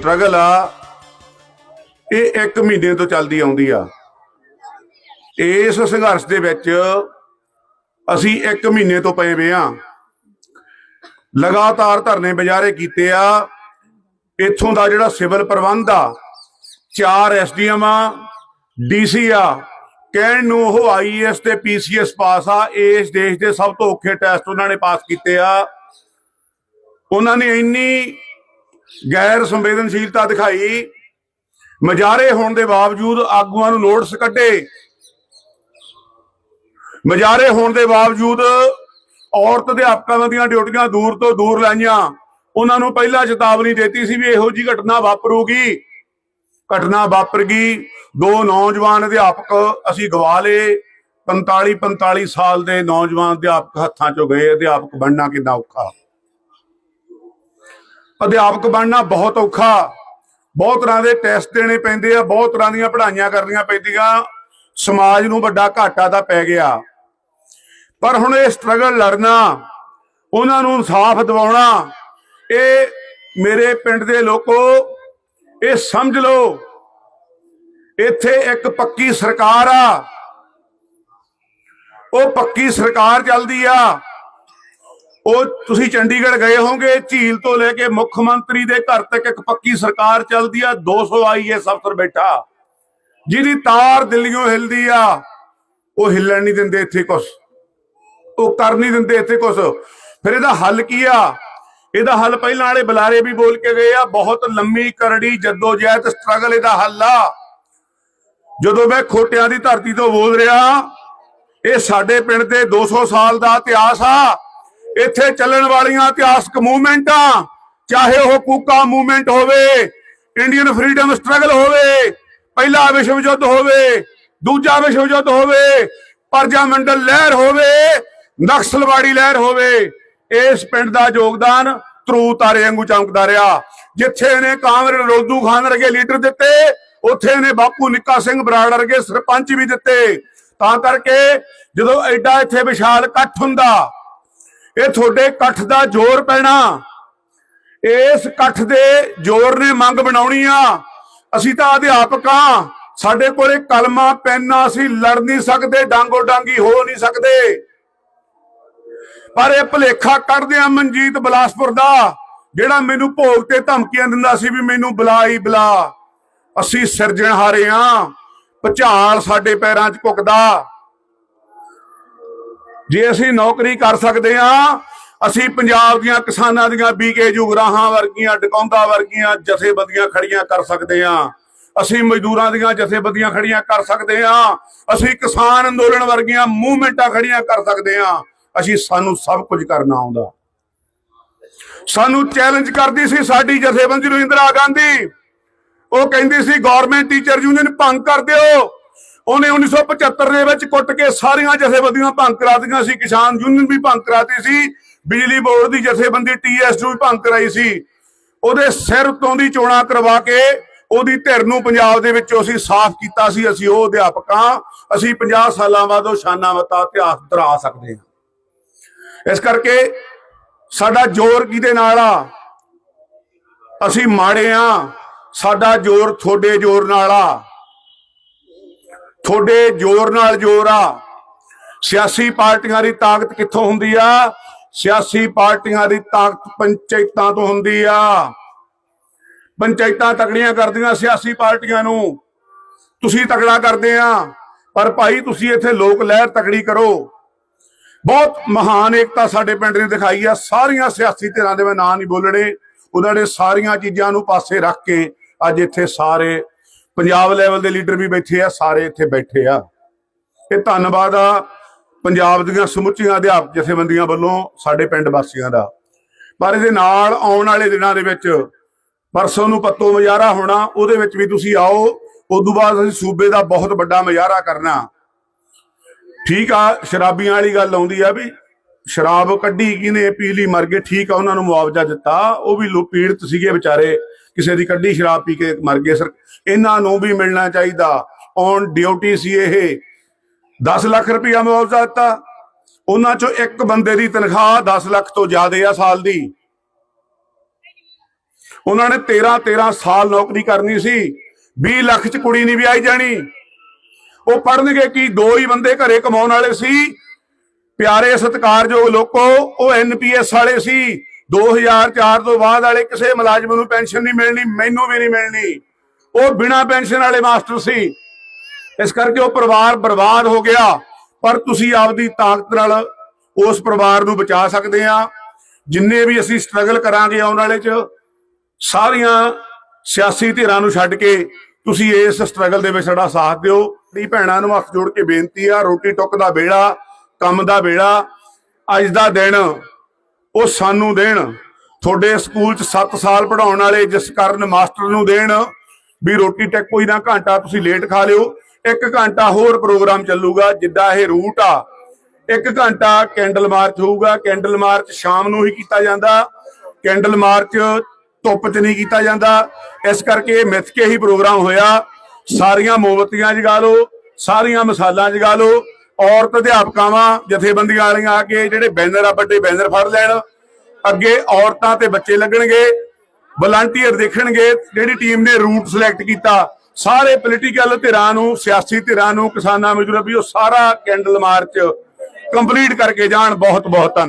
Struggle ਆ, ਇਹ 1 ਮਹੀਨੇ ਤੋਂ ਚੱਲਦੀ ਆਉਂਦੀ ਆ। ਇਸ ਸੰਘਰਸ਼ ਦੇ ਵਿੱਚ ਅਸੀਂ 1 ਮਹੀਨੇ ਤੋਂ ਪਏ ਵੇ ਆ। ਲਗਾਤਾਰ ਧਰਨੇ ਬਜਾਰੇ ਕੀਤੇ ਆ। ਇੱਥੋਂ ਦਾ ਜਿਹੜਾ ਸਿਵਲ ਪ੍ਰਬੰਧ ਆ, ਚਾਰ ਐਸਡੀਐਮ ਆ ਡੀਸੀ ਆ, ਕਹਿਣ ਨੂੰ ਉਹ ਆਈਐਸ ਤੇ ਪੀਸੀਐਸ ਪਾਸ ਆ। ਇਸ ਦੇਸ਼ ਦੇ ਸਭ ਤੋਂ ਔਖੇ ਟੈਸਟ ਉਹਨਾਂ ਨੇ ਪਾਸ ਕੀਤੇ ਆ। ਉਹਨਾਂ ਨੇ ਇੰਨੀ ਗੈਰ ਸੰਵੇਦਨਸ਼ੀਲਤਾ ਦਿਖਾਈ। ਮਜਾਰੇ ਹੋਣ ਦੇ ਬਾਵਜੂਦ ਆਗੂਆਂ ਨੂੰ ਨੋਟਿਸ ਕੱਢੇ। ਮਜਾਰੇ ਹੋਣ ਦੇ ਬਾਵਜੂਦ ਔਰਤ ਅਧਿਆਪਕਾਂ ਦੀਆਂ ਡਿਊਟੀਆਂ ਦੂਰ ਤੋਂ ਦੂਰ ਲਾਈਆਂ। ਉਹਨਾਂ ਨੂੰ ਪਹਿਲਾਂ ਚੇਤਾਵਨੀ ਦਿੱਤੀ ਸੀ ਵੀ ਇਹੋ ਜੀ ਘਟਨਾ ਵਾਪਰੂਗੀ। ਘਟਨਾ ਵਾਪਰ ਗਈ। ਦੋ ਨੌਜਵਾਨ ਅਧਿਆਪਕ ਅਸੀਂ ਗਵਾ ਲਏ। 45 45 ਸਾਲ ਦੇ ਨੌਜਵਾਨ ਅਧਿਆਪਕ ਹੱਥਾਂ ਚੋਂ ਗਏ। ਅਧਿਆਪਕ ਬਣਨਾ ਕਿੰਨਾ ਔਖਾ। ਅਧਿਆਪਕ ਬਣਨਾ ਬਹੁਤ ਔਖਾ। ਬਹੁਤ ਤਰ੍ਹਾਂ ਦੇ ਟੈਸਟ ਦੇਣੇ ਪੈਂਦੇ ਆ, ਬਹੁਤ ਤਰ੍ਹਾਂ ਦੀਆਂ ਪੜ੍ਹਾਈਆਂ ਕਰਨੀਆਂ ਪੈਂਦੀਆਂ। ਸਮਾਜ ਨੂੰ ਵੱਡਾ ਘਾਟਾ ਤਾਂ ਪੈ ਗਿਆ। ਪਰ ਹੁਣ ਇਹ ਸਟਰਗਲ ਲੜਨਾ, ਉਹਨਾਂ ਨੂੰ ਇਨਸਾਫ ਦਿਵਾਉਣਾ, ਇਹ ਮੇਰੇ ਪਿੰਡ ਦੇ ਲੋਕੋ, ਇਹ ਸਮਝ ਲਓ, ਇੱਥੇ ਇੱਕ ਪੱਕੀ ਸਰਕਾਰ ਆ। ਉਹ ਪੱਕੀ ਸਰਕਾਰ ਚੱਲਦੀ ਆ। ਉਹ ਤੁਸੀਂ ਚੰਡੀਗੜ੍ਹ ਗਏ ਹੋਵੋਗੇ, ਝੀਲ ਤੋਂ ਲੈ ਕੇ ਮੁੱਖ ਮੰਤਰੀ ਦੇ ਘਰ ਤੱਕ ਇੱਕ ਪੱਕੀ ਸਰਕਾਰ ਚੱਲਦੀ ਆ 200 ਆਈਐਸ ਅਫਸਰ ਬੈਠਾ। ਜਿਹਦੀ ਤਾਰ ਦਿੱਲੀੋਂ ਹਿਲਦੀ ਆ, ਉਹ ਹਿੱਲਣ ਨਹੀਂ ਦਿੰਦੇ ਇੱਥੇ ਕੁਛ। ਉਹ ਕਰ ਨਹੀਂ ਦਿੰਦੇ ਇੱਥੇ ਕੁਛ। ਫਿਰ ਇਹਦਾ ਹੱਲ ਕੀ ਆ? ਇਹਦਾ ਹੱਲ ਪਹਿਲਾਂ ਵਾਲੇ ਬੁਲਾਰੇ ਵੀ ਬੋਲ ਕੇ ਗਏ ਆ, ਬਹੁਤ ਲੰਮੀ ਕਰੜੀ, ਜਦੋਜਹਿਦ ਸਟਰਗਲ ਇਹਦਾ ਹੱਲ ਆ। ਜਦੋਂ ਮੈਂ ਖੋਟਿਆਂ ਦੀ ਧਰਤੀ ਤੋਂ ਬੋਲ ਰਿਹਾ, ਇਹ ਸਾਡੇ ਪਿੰਡ ਦੇ 200 ਸਾਲ ਦਾ ਇਤਿਹਾਸ ਆ। ਇੱਥੇ ਚੱਲਣ ਵਾਲੀਆਂ ਇਤਿਹਾਸਕ ਮੂਵਮੈਂਟਾਂ, ਚਾਹੇ ਉਹ ਕੂਕਾ ਮੂਵਮੈਂਟ ਹੋਵੇ, ਇੰਡੀਅਨ ਫਰੀडम ਸਟਰਗਲ ਹੋਵੇ, ਪਹਿਲਾ ਵਿਸ਼ਵ ਯੁੱਧ ਹੋਵੇ, ਦੂਜਾ ਵਿਸ਼ਵ ਯੁੱਧ ਹੋਵੇ, ਪਰਜਾ ਮੰਡਲ ਲਹਿਰ ਹੋਵੇ, ਨਕਸਲਵਾੜੀ ਲਹਿਰ ਹੋਵੇ, ਇਸ ਪਿੰਡ ਦਾ ਯੋਗਦਾਨ ਤਰੂ ਤਾਰੇ ਵਾਂਗੂ ਚਮਕਦਾ ਰਿਹਾ। ਜਿੱਥੇ ਇਹਨੇ ਕਾਮਰੇਡ ਰੋਦੂ ਖਾਨ ਵਰਗੇ ਲੀਡਰ ਦਿੱਤੇ, ਉੱਥੇ ਇਹਨੇ ਬਾਪੂ ਨਿੱਕਾ ਸਿੰਘ ਬਰਾੜ ਵਰਗੇ ਸਰਪੰਚ ਵੀ ਦਿੱਤੇ। ਤਾਂ ਕਰਕੇ ਜਦੋਂ ਐਡਾ ਇੱਥੇ ਵਿਸ਼ਾਲ ਇਕੱਠ ਹੁੰਦਾ ਇਹ ਤੁਹਾਡੇ ਇਕੱਠ ਦਾ ਜ਼ੋਰ ਪੈਣਾ। ਇਸ ਇਕੱਠ ਦੇ ਜ਼ੋਰ ਨੇ ਮੰਗ ਬਣਾਉਣੀ ਆ। ਅਸੀਂ ਤਾਂ ਅਧਿਆਪਕ ਆ। ਸਾਡੇ ਕੋਲੇ ਕਲਮਾ, ਪੈਨਾ ਅਸੀਂ ਲੜ ਨਹੀਂ ਸਕਦੇ ਡਾਂਗੋ ਡਾਂਗੀ ਹੋ ਨਹੀਂ ਸਕਦੇ। ਪਰ ਇਹ ਭਲੇਖਾ ਕੱਢਦੇ ਆ ਮਨਜੀਤ ਬਲਾਸਪੁਰ ਦਾ, ਜਿਹੜਾ ਮੈਨੂੰ ਭੋਗ ਤੇ ਧਮਕੀਆਂ ਦਿੰਦਾ ਸੀ ਵੀ ਮੈਨੂੰ ਬੁਲਾ ਹੀ ਬੁਲਾ। ਅਸੀਂ ਸਿਰਜਣਹਾਰੇ ਆ। ਭਚਾਲ ਸਾਡੇ ਪੈਰਾਂ 'ਚ ਘੁਕਦਾ। ਜੇ ਅਸੀਂ ਨੌਕਰੀ ਕਰ ਸਕਦੇ ਆ ਅਸੀਂ ਪੰਜਾਬ ਦੀਆਂ ਕਿਸਾਨਾਂ ਦੀਆਂ ਬੀਕੇ ਜੁਗਰਾਹਾਂ ਵਰਗੀਆਂ, ਡਕੌਂਦਾ ਵਰਗੀਆਂ ਜਥੇਬੰਦੀਆਂ ਖੜੀਆਂ ਕਰ ਸਕਦੇ ਆ ਅਸੀਂ ਮਜ਼ਦੂਰਾਂ ਦੀਆਂ ਜਥੇਬੰਦੀਆਂ ਖੜੀਆਂ ਕਰ ਸਕਦੇ ਆ ਅਸੀਂ ਕਿਸਾਨ ਅੰਦੋਲਨ ਵਰਗੀਆਂ ਮੂਵਮੈਂਟਾਂ ਖੜੀਆਂ ਕਰ ਸਕਦੇ ਆ ਅਸੀਂ ਸਾਨੂੰ ਸਭ ਕੁਝ ਕਰਨਾ ਆਉਂਦਾ। ਸਾਨੂੰ ਚੈਲੰਜ ਕਰਦੀ ਸੀ ਸਾਡੀ ਜਥੇਬੰਦੀ ਨੂੰ ਇੰਦਰਾ ਗਾਂਧੀ। ਉਹ ਕਹਿੰਦੀ ਸੀ ਗਵਰਨਮੈਂਟ ਟੀਚਰ ਯੂਨੀਅਨ ਭੰਗ ਕਰ ਦਿਓ। ਉਹਨੇ 1975 ਦੇ ਵਿੱਚ ਕੁੱਟ ਕੇ ਸਾਰੀਆਂ ਜਥੇਬੰਦੀਆਂ ਭੰਗ ਕਰਾਤੀਆਂ ਸੀ। ਕਿਸਾਨ ਯੂਨੀਅਨ ਵੀ ਭੰਗ ਕਰਾਤੀ ਸੀ। ਬਿਜਲੀ ਬੋਰਡ ਦੀ ਜਥੇਬੰਦੀ ਟੀਐਸ ਨੂੰ ਵੀ ਭੰਗ ਕਰਾਈ ਸੀ। ਉਹਦੇ ਸਿਰ ਉੱਤੋਂ ਦੀ ਚੋਣਾ ਕਰਵਾ ਕੇ ਉਹਦੀ ਧਿਰ ਨੂੰ ਪੰਜਾਬ ਦੇ ਵਿੱਚੋਂ ਅਸੀਂ ਸਾਫ਼ ਕੀਤਾ ਸੀ। ਅਸੀਂ ਉਹ ਅਧਿਆਪਕਾਂ, ਅਸੀਂ 50 ਸਾਲਾਂ ਬਾਅਦ ਉਹ ਸ਼ਾਨਾ ਮਤਾ ਇਤਿਹਾਸ ਦਰਾ ਸਕਦੇ ਹਾਂ। ਇਸ ਕਰਕੇ ਸਾਡਾ ਜ਼ੋਰ ਕਿਹਦੇ ਨਾਲ ਆ? ਅਸੀਂ ਮਾੜੇ ਆ ਸਾਡਾ ਜ਼ੋਰ ਤੁਹਾਡੇ ਜ਼ੋਰ ਨਾਲ ਆ। ਤੁਹਾਡੇ ਜ਼ੋਰ ਨਾਲ ਜ਼ੋਰ ਆ। ਸਿਆਸੀ ਪਾਰਟੀਆਂ ਦੀ ਤਾਕਤ ਕਿੱਥੋਂ ਹੁੰਦੀ ਆ? ਸਿਆਸੀ ਪਾਰਟੀਆਂ ਦੀ ਤਾਕਤ ਪੰਚਾਇਤਾਂ ਤੋਂ ਹੁੰਦੀ ਆ। ਪੰਚਾਇਤਾਂ ਤਕੜੀਆਂ ਕਰਦੀਆਂ ਸਿਆਸੀ ਪਾਰਟੀਆਂ ਨੂੰ। ਤੁਸੀਂ ਤਕੜਾ ਕਰਦੇ ਆ, ਪਰ ਭਾਈ ਤੁਸੀਂ ਇੱਥੇ ਲੋਕ ਲਹਿਰ ਤਕੜੀ ਕਰੋ। ਬਹੁਤ ਮਹਾਨ ਏਕਤਾ ਸਾਡੇ ਪਿੰਡ ਨੇ ਦਿਖਾਈ ਆ। ਸਾਰੀਆਂ ਸਿਆਸੀ ਧਿਰਾਂ ਦੇ ਮੈਂ ਨਾਂ ਨਹੀਂ ਬੋਲਣੇ। ਉਹਨਾਂ ਨੇ ਸਾਰੀਆਂ ਚੀਜ਼ਾਂ ਨੂੰ ਪਾਸੇ ਰੱਖ ਕੇ ਅੱਜ ਇੱਥੇ ਸਾਰੇ ਪੰਜਾਬ ਲੈਵਲ ਦੇ ਲੀਡਰ ਵੀ ਬੈਠੇ ਆ, ਸਾਰੇ ਇੱਥੇ ਬੈਠੇ ਆ। ਇਹ ਧੰਨਵਾਦ ਆ ਪੰਜਾਬ ਦੀਆਂ ਸਮੁੱਚੀਆਂ ਅਧਿਆਪਕ ਜਥੇਬੰਦੀਆਂ ਵੱਲੋਂ ਸਾਡੇ ਪਿੰਡ ਵਾਸੀਆਂ ਦਾ। ਪਰ ਇਹਦੇ ਨਾਲ ਆਉਣ ਵਾਲੇ ਦਿਨਾਂ ਦੇ ਵਿੱਚ ਪਰਸੋਂ ਨੂੰ ਪੱਤੋ ਮਜ਼ਾਰਾ ਹੋਣਾ, ਉਹਦੇ ਵਿੱਚ ਵੀ ਤੁਸੀਂ ਆਓ, ਉਦੋਂ ਬਾਅਦ ਅਸੀਂ ਸੂਬੇ ਦਾ ਬਹੁਤ ਵੱਡਾ ਮਜ਼ਾਰਾ ਕਰਨਾ। ਠੀਕ ਆ, ਸ਼ਰਾਬੀਆਂ ਵਾਲੀ ਗੱਲ ਆਉਂਦੀ ਆ ਵੀ ਸ਼ਰਾਬ ਕੱਢੀ ਕਿਨੇ ਪੀ ਲਈ ਮਰ ਗਏ ਠੀਕ ਆ, ਉਹਨਾਂ ਨੂੰ ਮੁਆਵਜ਼ਾ ਦਿੱਤਾ, ਉਹ ਵੀ ਲੋ ਪੀੜਤ ਸੀਗੇ ਵਿਚਾਰੇ। ਕਿਸੇ ਦੀ ਕੱਢੀ ਸ਼ਰਾਬ ਪੀ ਕੇ ਮਰ ਗਏ ਸਰ। ਇਹਨਾਂ ਨੂੰ ਵੀ ਮਿਲਣਾ ਚਾਹੀਦਾ। ਔਨ ਡਿਊਟੀ ਸੀ ਇਹ। 10 ਲੱਖ ਰੁਪਇਆ ਮੁਆਵਜ਼ਾ ਦਿੱਤਾ। ਉਹਨਾਂ ਚੋਂ ਇੱਕ ਬੰਦੇ ਦੀ ਤਨਖਾਹ 10 ਲੱਖ ਤੋਂ ਜ਼ਿਆਦਾ ਆ ਸਾਲ ਦੀ। ਉਹਨਾਂ ਨੇ 13 13 ਸਾਲ ਨੌਕਰੀ ਕਰਨੀ ਸੀ। 20 ਲੱਖ ਚ ਕੁੜੀ ਨਹੀਂ ਵਿਆਹੀ ਜਾਣੀ। ਉਹ ਪੜਨਗੇ ਕੀ? ਦੋ ਹੀ ਬੰਦੇ ਘਰੇ ਕਮਾਉਣ ਵਾਲੇ ਸੀ। ਪਿਆਰੇ ਸਤਿਕਾਰਯੋਗ ਲੋਕੋ, ਉਹ ਐਨਪੀਐਸ ਵਾਲੇ ਸੀ। 2004 ਤੋਂ ਬਾਅਦ ਵਾਲੇ ਕਿਸੇ ਮੁਲਾਜ਼ਮ ਨੂੰ ਪੈਨਸ਼ਨ ਨਹੀਂ ਮਿਲਣੀ, ਮੈਨੂੰ ਵੀ ਨਹੀਂ ਮਿਲਣੀ। ਉਹ ਬਿਨਾਂ ਪੈਨਸ਼ਨ ਵਾਲੇ ਮਾਸਟਰ ਸੀ। ਇਸ ਕਰਕੇ ਉਹ ਪਰਿਵਾਰ ਬਰਬਾਦ ਹੋ ਗਿਆ। ਪਰ ਤੁਸੀਂ ਆਪਦੀ ਤਾਕਤ ਨਾਲ ਉਸ ਪਰਿਵਾਰ ਨੂੰ ਬਚਾ ਸਕਦੇ ਆ। ਜਿੰਨੇ ਵੀ ਅਸੀਂ ਸਟਰਗਲ ਕਰਾਂਗੇ ਆਉਣ ਵਾਲੇ ਚ, ਸਾਰੀਆਂ ਸਿਆਸੀ ਧਿਰਾਂ ਨੂੰ ਛੱਡ ਕੇ ਤੁਸੀਂ ਇਸ ਸਟਰਗਲ ਦੇ ਵਿੱਚ ਸਾਡਾ ਸਾਥ ਦਿਓ। ਦੀ ਭੈਣਾਂ ਨੂੰ ਹੱਥ ਜੋੜ ਕੇ ਬੇਨਤੀ ਆ, ਰੋਟੀ ਟੁੱਕ ਦਾ ਵੇਲਾ, ਕੰਮ ਦਾ ਵੇਲਾ, ਅੱਜ ਦਾ ਦਿਨ ਉਹ ਸਾਨੂੰ ਦੇਣ। ਤੁਹਾਡੇ ਸਕੂਲ ਚ 7 ਸਾਲ ਪੜਾਉਣ ਵਾਲੇ ਜਿਸ ਕਾਰਨ ਮਾਸਟਰ ਨੂੰ ਦੇਣ ਵੀ ਰੋਟੀ ਟੱਕ ਕੋਈ ਨਾ ਘੰਟਾ ਤੁਸੀਂ ਲੇਟ ਖਾ ਲਿਓ। ਇੱਕ ਘੰਟਾ ਹੋਰ ਪ੍ਰੋਗਰਾਮ ਚੱਲੂਗਾ ਜਿੱਦਾਂ ਇਹ ਰੂਟ ਆ। ਇੱਕ ਘੰਟਾ ਕੈਂਡਲ ਮਾਰਚ ਹੋਊਗਾ। ਕੈਂਡਲ ਮਾਰਚ ਸ਼ਾਮ ਨੂੰ ਹੀ ਕੀਤਾ ਜਾਂਦਾ। ਕੈਂਡਲ ਮਾਰਚ ਧੁੱਪ 'ਚ ਨਹੀਂ ਕੀਤਾ ਜਾਂਦਾ। ਇਸ ਕਰਕੇ ਮਿੱਥ ਕੇ ਹੀ ਪ੍ਰੋਗਰਾਮ ਹੋਇਆ। ਸਾਰੀਆਂ ਮੋਮਬਤੀਆਂ ਜਗਾ ਲਓ, ਸਾਰੀਆਂ ਮਸਾਲਾਂ ਜਗਾ ਲਓ। ਔਰਤ ਅਧਿਆਪਕਾਵਾਂ, ਜਥੇਬੰਦੀਆਂ ਵਾਲੀਆਂ ਆ ਕੇ ਜਿਹੜੇ ਬੈਨਰ ਆ, ਵੱਡੇ ਬੈਨਰ ਫੜ ਲੈਣ। ਅੱਗੇ ਔਰਤਾਂ ਤੇ ਬੱਚੇ ਲੱਗਣਗੇ ਵਲੰਟੀਅਰ ਦੇਖਣਗੇ, ਜਿਹੜੀ ਟੀਮ ਨੇ ਰੂਟ ਸਿਲੈਕਟ ਕੀਤਾ। ਸਾਰੇ ਪੋਲੀਟੀਕਲ ਧਿਰਾਂ ਨੂੰ, ਸਿਆਸੀ ਧਿਰਾਂ ਨੂੰ, ਕਿਸਾਨਾਂ ਮਜ਼ਦੂਰਾਂ ਵੀ ਉਹ ਸਾਰਾ ਕੈਂਡਲ ਮਾਰਚ ਕੰਪਲੀਟ ਕਰਕੇ ਜਾਣ। ਬਹੁਤ ਬਹੁਤ ਧੰਨਵਾਦ।